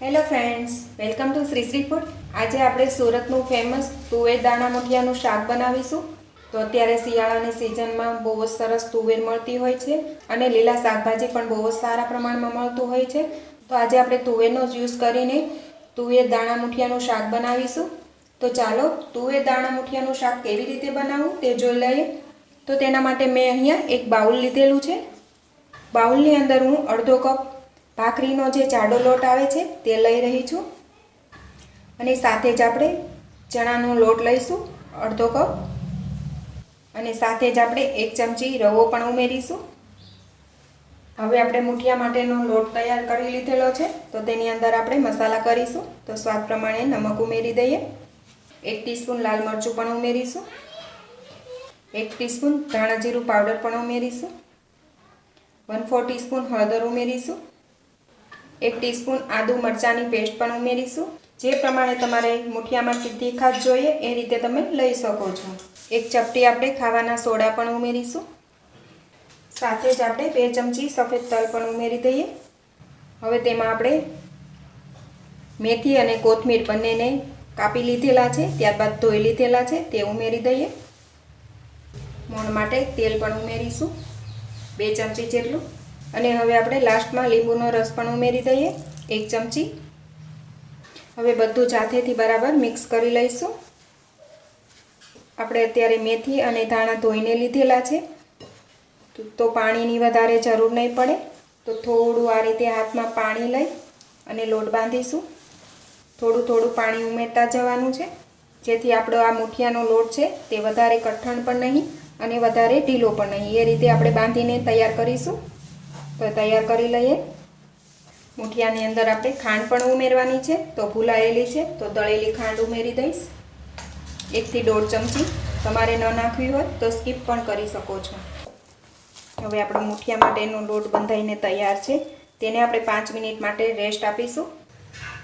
Hello friends welcome to Shri Shri food આજે આપણે સુરતનું ફેમસ તુવેર દાણા મુઠિયાનું શાક બનાવીશું. તો અત્યારે શિયાળાની સિઝનમાં બહુ જ સરસ તુવેર મળતી હોય છે અને લીલા શાકભાજી પણ બહુ જ સારા પ્રમાણમાં મળતું હોય છે. તો આજે આપણે તુવેરનો જ યુઝ કરીને તુવેર દાણા મુઠિયાનું શાક બનાવીશું. તો ચાલો તુવેર દાણા મુઠિયાનું શાક કેવી રીતે બનાવવું તે જોઈ લઈએ. તો તેના માટે મેં અહીંયા એક બાઉલ લીધેલું છે. બાઉલની અંદર હું અડધો કપ ભાખરીનો જે જાડો લોટ આવે છે, તે લઈ રહી છું. અને સાથે જ આપણે ચણાનો લોટ લઈશું, અડધો કપ. અને સાથે જ આપણે એક ચમચી રવો પણ ઉમેરીશું. હવે આપણે મુઠિયા માટેનો લોટ તૈયાર કરી લીધેલો છે, તો તેની અંદર આપણે મસાલા કરીશું, તો સ્વાદ પ્રમાણે નમક ઉમેરી દઈએ. એક ટીસ્પૂન લાલ મરચું પણ ઉમેરીશું. એક ટીસ્પૂન ધાણા જીરું પાવડર પણ ઉમેરીશું. વન ફોર ટીસ્પૂન હળદર ઉમેરીશું. એક ટીસ્પૂન આદુ મરચાંની પેસ્ટ પણ ઉમેરીશું. જે પ્રમાણે તમારે મુઠિયામાં તીખાશ જોઈએ, એ રીતે તમે લઈ શકો છો. એક ચપટી આપણે ખાવાના સોડા પણ ઉમેરીશું. સાથે જ આપણે બે ચમચી સફેદ તલ પણ ઉમેરી દઈએ. હવે તેમાં આપણે મેથી અને કોથમીર બંનેને કાપી લીધેલા છે, ત્યારબાદ ધોઈ લીધેલા છે, તે ઉમેરી દઈએ. મોણ માટે તેલ પણ ઉમેરીશું. બે ચમચી જેટલું. અને હવે આપણે લાસ્ટમાં લીંબુનો રસ પણ ઉમેરી દઈએ, એક ચમચી. હવે બધું જાથેથી બરાબર મિક્સ કરી લઈશું. આપણે અત્યારે મેથી અને ધાણા ધોઈને લીધેલા છે. તો પાણીની વધારે જરૂર નહીં પડે. તો થોડું આ રીતે હાથમાં પાણી લઈ અને લોટ બાંધીશું. થોડું થોડું પાણી ઉમેરતા જવાનું છે. જેથી આપણો આ મુઠિયાનો લોટ છે તે વધારે કઠણ પણ નહીં અને વધારે ઢીલો પણ નહીં. એ રીતે આપણે બાંધીને તૈયાર કરીશું. તો તૈયાર કરી લઈએ. મુઠિયાની અંદર આપણે ખાંડ પણ ઉમેરવાની છે, તો ભૂલાયેલી છે, તો દળેલી ખાંડ ઉમેરી દઈશ. એકથી દોઢ ચમચી તમારે ન નાખવી હોય તો સ્કીપ પણ કરી શકો છો. હવે આપણો મુઠિયા માટેનો લોટ બંધાઈને તૈયાર છે. તેને આપણે પાંચ મિનિટ માટે રેસ્ટ આપીશું.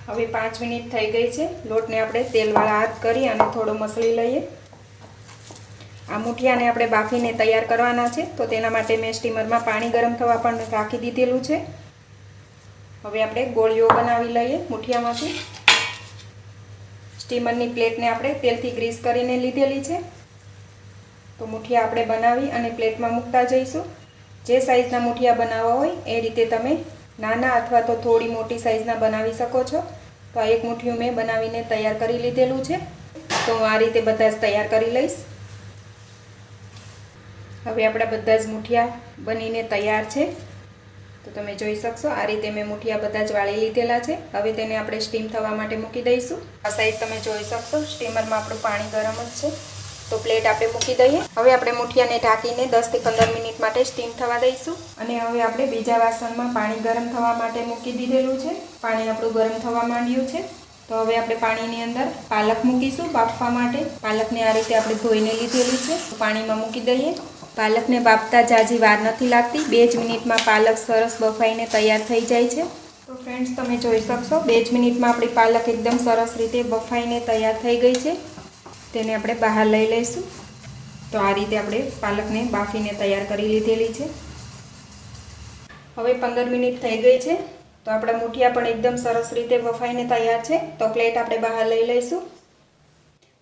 હવે પાંચ મિનિટ થઈ ગઈ છે. લોટને આપણે તેલવાળા હાથ કરી અને થોડો મસળી લઈએ. આ મુઠિયાને આપણે બાફીને તૈયાર કરવાના છે. તો તેના માટે મેં સ્ટીમરમાં પાણી ગરમ થવા પણ રાખી દીધેલું છે. હવે આપણે ગોળીઓ બનાવી લઈએ મૂઠિયામાંથી. સ્ટીમરની પ્લેટને આપણે તેલથી ગ્રીસ કરીને લીધેલી છે. તો મુઠિયા આપણે બનાવી અને પ્લેટમાં મૂકતા જઈશું. જે સાઈઝના મૂઠિયા બનાવવા હોય એ રીતે તમે નાના અથવા તો થોડી મોટી સાઈઝના બનાવી શકો છો. તો આ એક મૂઠિયું મેં બનાવીને તૈયાર કરી લીધેલું છે. તો હું આ રીતે બધા જ તૈયાર કરી લઈશ. હવે આપણા બધા જ મુઠિયા બનીને તૈયાર છે. તો તમે જોઈ શકશો, આ રીતે મેં મુઠિયા બધા જ વાળી લીધેલા છે. હવે તેને આપણે સ્ટીમ થવા માટે મૂકી દઈશું. આ સાઈડ તમે જોઈ શકશો, સ્ટીમરમાં આપણું પાણી ગરમ જ છે. તો પ્લેટ આપણે મૂકી દઈએ. હવે આપણે મુઠિયાને ઢાંકીને દસથી પંદર મિનિટ માટે સ્ટીમ થવા દઈશું. અને હવે આપણે બીજા વાસણમાં પાણી ગરમ થવા માટે મૂકી દીધેલું છે. પાણી આપણું ગરમ થવા માંડ્યું છે. તો હવે આપણે પાણીની અંદર પાલક મૂકીશું બાફવા માટે. પાલકને આ રીતે આપણે ધોઈને લીધેલી છે. પાણીમાં મૂકી દઈએ. પાલકને બાફતા જાજી વાર નથી લાગતી. બે જ મિનિટમાં પાલક સરસ બફાઈને તૈયાર થઈ જાય છે. તો ફ્રેન્ડ્સ તમે જોઈ શકશો, બે જ મિનિટમાં આપણી પાલક એકદમ સરસ રીતે બફાઈને તૈયાર થઈ ગઈ છે. તેને આપણે બહાર લઈ લઈશું. તો આ રીતે આપણે પાલકને બાફીને તૈયાર કરી લીધેલી છે. હવે પંદર મિનિટ થઈ ગઈ છે. તો આપણા મૂઠિયા પણ એકદમ સરસ રીતે બફાઈને તૈયાર છે. તો પ્લેટ આપણે બહાર લઈ લઈશું.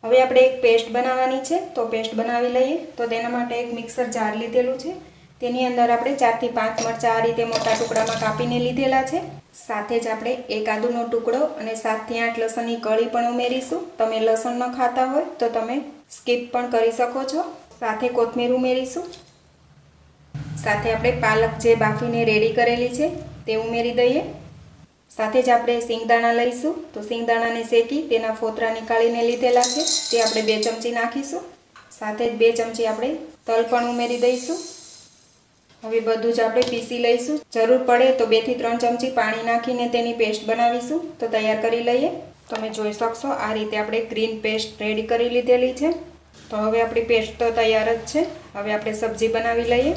હવે આપણે એક પેસ્ટ બનાવવાની છે, તો પેસ્ટ બનાવી લઈએ. તો તેના માટે એક મિક્સર જાર લીધેલું છે. તેની અંદર આપણે ચારથી પાંચ મરચાં આ રીતે મોટા ટુકડામાં કાપીને લીધેલા છે. સાથે જ આપણે એક આદુનો ટુકડો અને સાતથી આઠ લસણની કળી પણ ઉમેરીશું. તમે લસણ ન ખાતા હોય તો તમે સ્કીપ પણ કરી શકો છો. સાથે કોથમીર ઉમેરીશું. સાથે આપણે પાલક જે બાફીને રેડી કરેલી છે, તે ઉમેરી દઈએ. સાથે જ આપણે સિંગદાણા લઈશું. તો સિંગદાણાને શેકી તેના ફોતરા નીકાળીને લીધેલા છે. તે આપણે બે ચમચી નાખીશું. સાથે જ બે ચમચી આપણે તલ પણ ઉમેરી દઈશું. હવે બધું જ આપણે પીસી લઈશું. જરૂર પડે તો બેથી ત્રણ ચમચી પાણી નાખીને તેની પેસ્ટ બનાવીશું. તો તૈયાર કરી લઈએ. તમે જોઈ શકશો આ રીતે આપણે ગ્રીન પેસ્ટ રેડી કરી લીધેલી છે. તો હવે આપણી પેસ્ટ તો તૈયાર જ છે. હવે આપણે સબ્જી બનાવી લઈએ.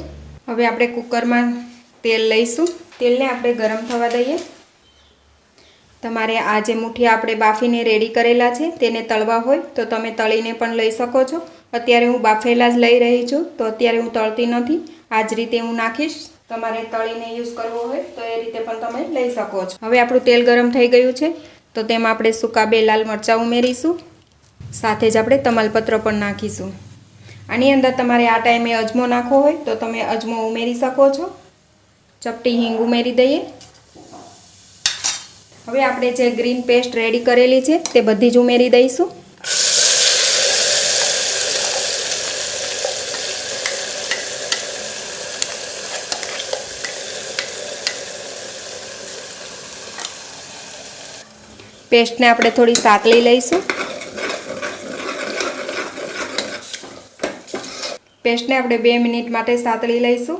હવે આપણે કુકરમાં તેલ લઈશું. તેલને આપણે ગરમ થવા દઈએ. તમારે આ જે મુઠિયા આપણે બાફીને રેડી કરેલા છે, તેને તળવા હોય તો તમે તળીને પણ લઈ શકો છો. અત્યારે હું બાફેલા જ લઈ રહી છું, તો અત્યારે હું તળતી નથી. આ જ રીતે હું નાખીશ. તમારે તળીને યુઝ કરવો હોય તો એ રીતે પણ તમે લઈ શકો છો. હવે આપણું તેલ ગરમ થઈ ગયું છે, તો તેમાં આપણે સૂકા બે લાલ મરચાં ઉમેરીશું. સાથે જ આપણે તમાલપત્ર પણ નાખીશું. આની અંદર તમારે આ ટાઈમે અજમો નાખવો હોય તો તમે અજમો ઉમેરી શકો છો. ચપટી હિંગ ઉમેરી દઈએ. હવે આપણે જે ગ્રીન પેસ્ટ રેડી કરેલી છે, તે બધી જ ઉમેરી દઈશું. પેસ્ટને આપણે થોડી સાતળી લઈશું. પેસ્ટને આપણે બે મિનિટ માટે સાતળી લઈશું.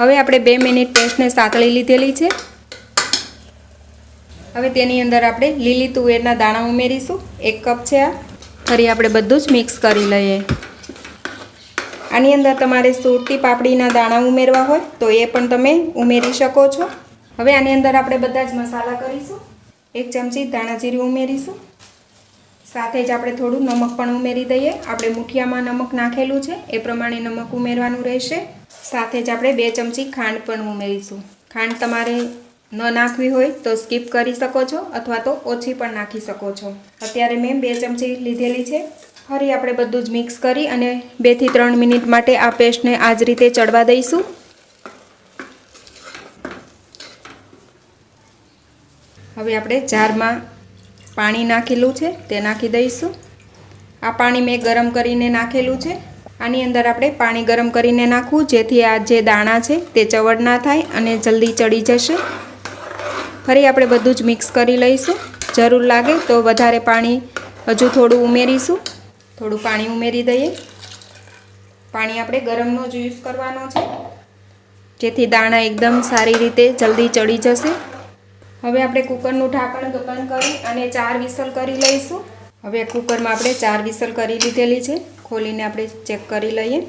હવે આપણે બે મિનિટ પેસ્ટને સાતળી લીધેલી છે. હવે તેની અંદર આપણે લીલી તુવેરના દાણા ઉમેરીશું. એક કપ છે આ. ફરી આપણે બધું જ મિક્સ કરી લઈએ. આની અંદર તમારે સુરતી પાપડીના દાણા ઉમેરવા હોય તો એ પણ તમે ઉમેરી શકો છો. હવે આની અંદર આપણે બધા જ મસાલા કરીશું. એક ચમચી ધાણા ઉમેરીશું. સાથે જ આપણે થોડું નમક પણ ઉમેરી દઈએ. આપણે મુઠિયામાં નમક નાખેલું છે. એ પ્રમાણે નમક ઉમેરવાનું રહેશે. સાથે જ આપણે બે ચમચી ખાંડ પણ ઉમેરીશું. ખાંડ તમારે ન નાખવી હોય તો સ્કીપ કરી શકો છો અથવા તો ઓછી પણ નાખી શકો છો. અત્યારે મેં બે ચમચી લીધેલી છે. ફરી આપણે બધું જ મિક્સ કરી અને બેથી ત્રણ મિનિટ માટે આ પેસ્ટને આ જ રીતે ચડવા દઈશું. હવે આપણે જારમાં પાણી નાખેલું છે તે નાખી દઈશું. આ પાણી મેં ગરમ કરીને નાખેલું છે. આની અંદર આપણે પાણી ગરમ કરીને નાખવું જેથી આ જે દાણા છે તે ચવડ ના થાય અને જલ્દી ચડી જશે. ફરી આપણે બધું જ મિક્સ કરી લઈશું. જરૂર લાગે તો વધારે પાણી હજુ થોડું ઉમેરીશું. થોડું પાણી ઉમેરી દઈએ. પાણી આપણે ગરમનો જ યુઝ કરવાનો છે. જેથી દાણા એકદમ સારી રીતે જલ્દી ચડી જશે. હવે આપણે કુકરનું ઢાંકણ બંધ કરી અને ચાર વિસલ કરી લઈશું. હવે કુકરમાં આપણે ચાર વિસલ કરી લીધેલી છે. ખોલીને આપણે ચેક કરી લઈએ.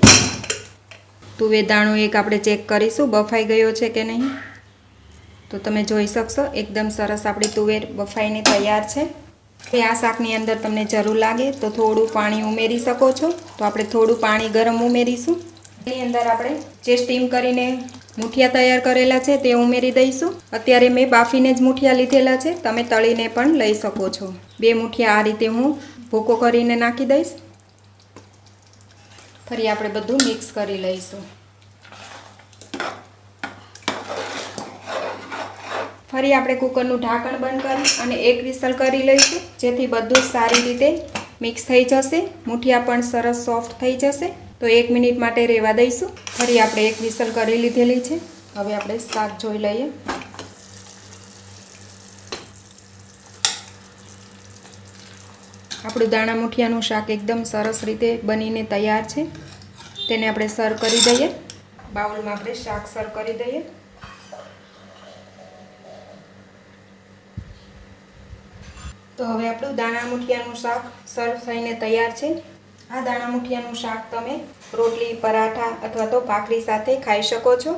તુવેર દાણો એક આપણે ચેક કરીશું. બફાઈ ગયો છે કે નહીં? તો તમે જોઈ શકશો, એકદમ સરસ આપણી તુવેર બફાઈને તૈયાર છે. એ આ શાકની અંદર તમને જરૂર લાગે તો થોડું પાણી ઉમેરી શકો છો. તો આપણે થોડું પાણી ગરમ ઉમેરીશું. એની અંદર આપણે જે સ્ટીમ કરીને મુઠિયા તૈયાર કરેલા છે તે ઉમેરી દઈશું. અત્યારે મેં બાફીને જ મુઠિયા લીધેલા છે. તમે તળીને પણ લઈ શકો છો. બે મુઠિયા આ રીતે હું ભૂકો કરીને નાખી દઈશ. ફરી આપણે બધું મિક્સ કરી લઈશું. ફરી આપણે કુકરનું ઢાંકણ બંધ કરી અને એક વિસલ કરી લઈશું. જેથી બધું સારી રીતે મિક્સ થઈ જશે. મુઠિયા પણ સરસ સોફ્ટ થઈ જશે. તો એક મિનિટ માટે રહેવા દઈશું. ફરી આપણે એક વિસલ કરી લીધેલી છે. હવે આપણે શાક જોઈ લઈએ. આપણું દાણા મુઠિયાનું શાક એકદમ સરસ રીતે બનીને તૈયાર છે. તેને આપણે સર્વ કરી દઈએ. બાઉલમાં આપણે શાક સર્વ કરી દઈએ. તો હવે આપણું દાણા મુઠિયાનું શાક સર્વ થઈને તૈયાર છે. આ દાણા મુઠિયાનું શાક તમે રોટલી, પરાઠા અથવા તો ભાખરી સાથે ખાઈ શકો છો.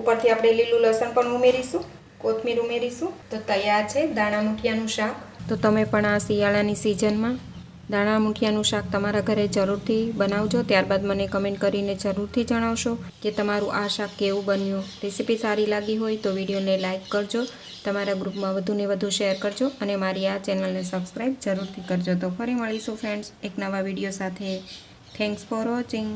ઉપરથી આપણે લીલું લસણ પણ ઉમેરીશું, કોથમીર ઉમેરીશું. તો તૈયાર છે દાણા મુઠિયાનું શાક. તો તમે પણ આ શિયાળાની સિઝનમાં દાણા મુઠિયાનું શાક તમારા ઘરે જરૂરથી બનાવજો. ત્યારબાદ મને કમેન્ટ કરીને જરૂરથી જણાવશો કે તમારું આ શાક કેવું બન્યું. રેસીપી સારી લાગી હોય તો વિડીયોને લાઇક કરજો. તમારા ગ્રુપમાં વધુને વધુ શેર કરજો અને મારી આ ચેનલને સબસ્ક્રાઈબ જરૂરથી કરજો. તો ફરી મળીશું ફ્રેન્ડ્સ એક નવા વીડિયો સાથે. Thanks for watching